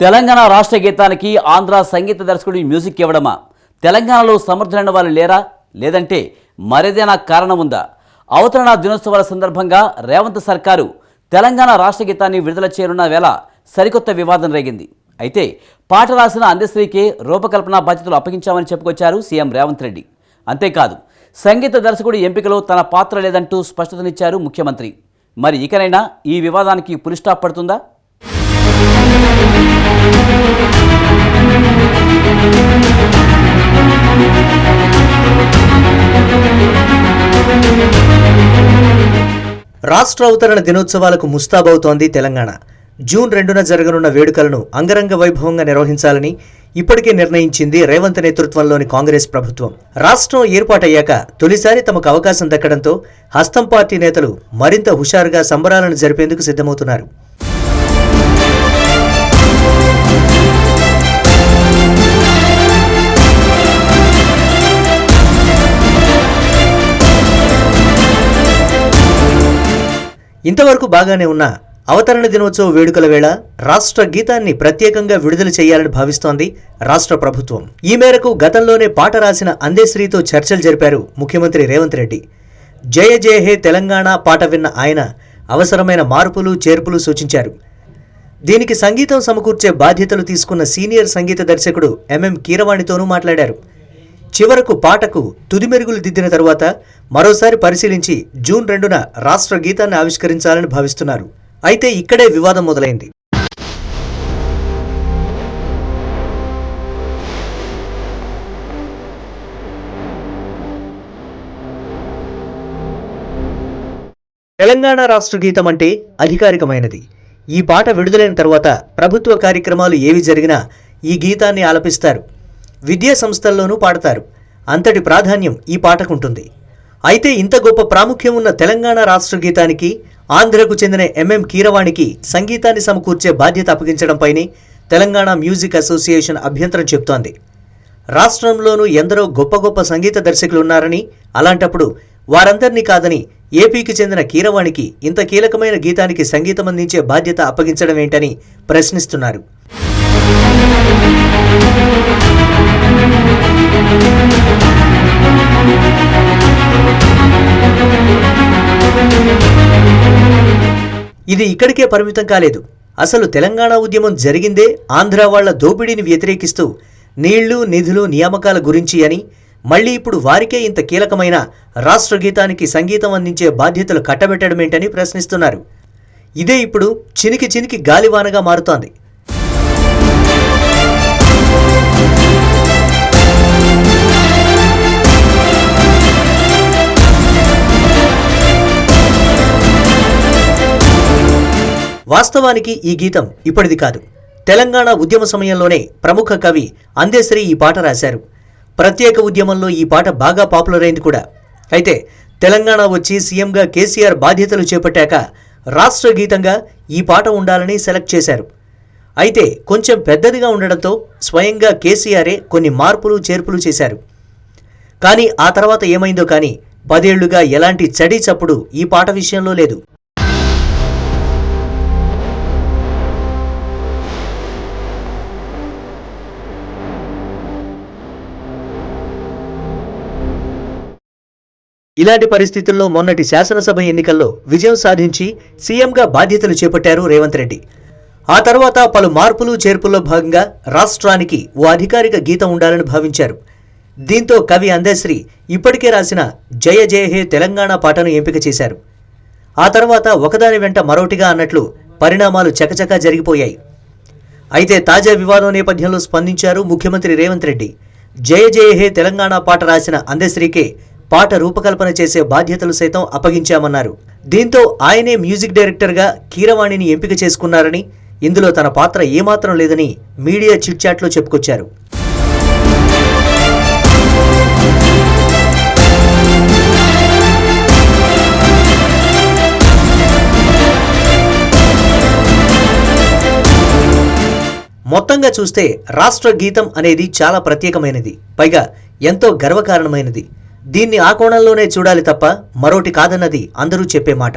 తెలంగాణ రాష్ట్ర గీతానికి ఆంధ్ర సంగీత దర్శకుడి మ్యూజిక్ ఇవ్వడమా? తెలంగాణలో సమర్థులైన వాళ్ళు లేరా? లేదంటే మరేదైనా కారణం ఉందా? అవతరణ దినోత్సవాల సందర్భంగా రేవంత్ సర్కారు తెలంగాణ రాష్ట్ర గీతాన్ని విడుదల చేయనున్న వేళ సరికొత్త వివాదం రేగింది. అయితే పాట రాసిన అందశ్రీకే రూపకల్పన బాధ్యతలు అప్పగించామని చెప్పుకొచ్చారు సీఎం రేవంత్ రెడ్డి. అంతేకాదు సంగీత దర్శకుడి ఎంపికలో తన పాత్ర లేదంటూ స్పష్టతనిచ్చారు ముఖ్యమంత్రి. మరి ఇకనైనా ఈ వివాదానికి పులిస్టాప్ పడుతుందా? రాష్ట్ర అవతరణ దినోత్సవాలకు ముస్తాబవుతోంది తెలంగాణ. జూన్ రెండున జరగనున్న వేడుకలను అంగరంగ వైభవంగా నిర్వహించాలని ఇప్పటికే నిర్ణయించింది రేవంత్ నేతృత్వంలోని కాంగ్రెస్ ప్రభుత్వం. రాష్ట్రం ఏర్పాటయ్యాక తొలిసారి తమకు అవకాశం దక్కడంతో హస్తం పార్టీ నేతలు మరింత హుషారుగా సంబరాలను జరిపేందుకు సిద్ధమవుతున్నారు. ఇంతవరకు బాగానే ఉన్న అవతరణ దినోత్సవ వేడుకల వేళ రాష్ట్ర గీతాన్ని ప్రత్యేకంగా విడుదల చేయాలని భావిస్తోంది రాష్ట్ర ప్రభుత్వం. ఈ మేరకు గతంలోనే పాట రాసిన అందేశ్రీతో చర్చలు జరిపారు ముఖ్యమంత్రి రేవంత్ రెడ్డి. జయ జయ హే తెలంగాణ పాట విన్న ఆయన అవసరమైన మార్పులు చేర్పులు సూచించారు. దీనికి సంగీతం సమకూర్చే బాధ్యతలు తీసుకున్న సీనియర్ సంగీత దర్శకుడు ఎంఎం కీరవాణితోనూ మాట్లాడారు. చివరకు పాటకు తుది మెరుగులు దిద్దిన తరువాత మరోసారి పరిశీలించి జూన్ రెండున రాష్ట్ర గీతాన్ని ఆవిష్కరించాలని భావిస్తున్నారు. అయితే ఇక్కడే వివాదం మొదలైంది. తెలంగాణ రాష్ట్ర గీతం అంటే అధికారికమైనది. ఈ పాట విడుదలైన తర్వాత ప్రభుత్వ కార్యక్రమాలు ఏవి జరిగినా ఈ గీతాన్ని ఆలపిస్తారు. విద్యా సంస్థల్లోనూ పాడతారు. అంతటి ప్రాధాన్యం ఈ పాటకుంటుంది అయితే ఇంత గొప్ప ప్రాముఖ్యం ఉన్న తెలంగాణ రాష్ట్ర గీతానికి ఆంధ్రకు చెందిన ఎంఎం కీరవాణికి సంగీతాన్ని సమకూర్చే బాధ్యత అప్పగించడంపైనే తెలంగాణ మ్యూజిక్ అసోసియేషన్ అభ్యంతరం చెబుతోంది. రాష్ట్రంలోనూ ఎందరో గొప్ప గొప్ప సంగీత దర్శకులు ఉన్నారని అలాంటప్పుడు వారందరినీ కాదని ఏపీకి చెందిన కీరవాణికి ఇంత కీలకమైన గీతానికి సంగీతం అందించే బాధ్యత అప్పగించడం ఏంటని ప్రశ్నిస్తున్నారు. ఇది ఇక్కడికే పరిమితం కాలేదు. అసలు తెలంగాణ ఉద్యమం జరిగిందే ఆంధ్ర వాళ్ళ దోపిడీని వ్యతిరేకిస్తూ నీళ్ళు నిధులు నియామకాల గురించి అని మళ్ళీ ఇప్పుడు వారికే ఇంత కీలకమైన రాష్ట్ర గీతానికి సంగీతం అందించే బాధ్యతలు కట్టబెట్టడమేంటని ప్రశ్నిస్తున్నారు. ఇదే ఇప్పుడు చినికి చినికి గాలివానగా మారుతోంది. వాస్తవానికి ఈ గీతం ఇప్పటిది కాదు. తెలంగాణ ఉద్యమ సమయంలోనే ప్రముఖ కవి అందేశ్రీ ఈ పాట రాశారు. ప్రత్యేక ఉద్యమంలో ఈ పాట బాగా పాపులర్ అయింది కూడా. అయితే తెలంగాణ వచ్చి సీఎంగా కేసీఆర్ బాధ్యతలు చేపట్టాక రాష్ట్ర గీతంగా ఈ పాట ఉండాలని సెలెక్ట్ చేశారు. అయితే కొంచెం పెద్దదిగా ఉండడంతో స్వయంగా కేసీఆరే కొన్ని మార్పులు చేర్పులు చేశారు. కానీ ఆ తర్వాత ఏమైందో కానీ పదేళ్ళుగా ఎలాంటి చడి చప్పుడు ఈ పాట విషయంలో లేదు. ఇలాంటి పరిస్థితుల్లో మొన్నటి శాసనసభ ఎన్నికల్లో విజయం సాధించి సీఎంగా బాధ్యతలు చేపట్టారు రేవంత్ రెడ్డి. ఆ తర్వాత పలు మార్పులు చేర్పుల్లో భాగంగా రాష్ట్రానికి ఓ అధికారిక గీతం ఉండాలని భావించారు. దీంతో కవి అందశ్రీ ఇప్పటికే రాసిన జయ జయ హే తెలంగాణ పాటను ఎంపిక చేశారు. ఆ తర్వాత ఒకదాని వెంట మరోటిగా అన్నట్లు పరిణామాలు చకచకా జరిగిపోయాయి. అయితే తాజా వివాదం నేపథ్యంలో స్పందించారు ముఖ్యమంత్రి రేవంత్ రెడ్డి. జయ జయ హే తెలంగాణ పాట రాసిన అందశ్రీకే పాట రూపకల్పన చేసే బాధ్యతలు సైతం అప్పగించామన్నారు. దీంతో ఆయనే మ్యూజిక్ డైరెక్టర్గా కీరవాణిని ఎంపిక చేసుకున్నారని ఇందులో తన పాత్ర ఏమాత్రం లేదని మీడియా చిట్చాట్లో చెప్పుకొచ్చారు. మొత్తంగా చూస్తే రాష్ట్ర గీతం అనేది చాలా ప్రత్యేకమైనది. పైగా ఎంతో గర్వకారణమైనది. దీన్ని ఆ కోణంలోనే చూడాలి తప్ప మరోటి కాదన్నది అందరూ చెప్పే మాట.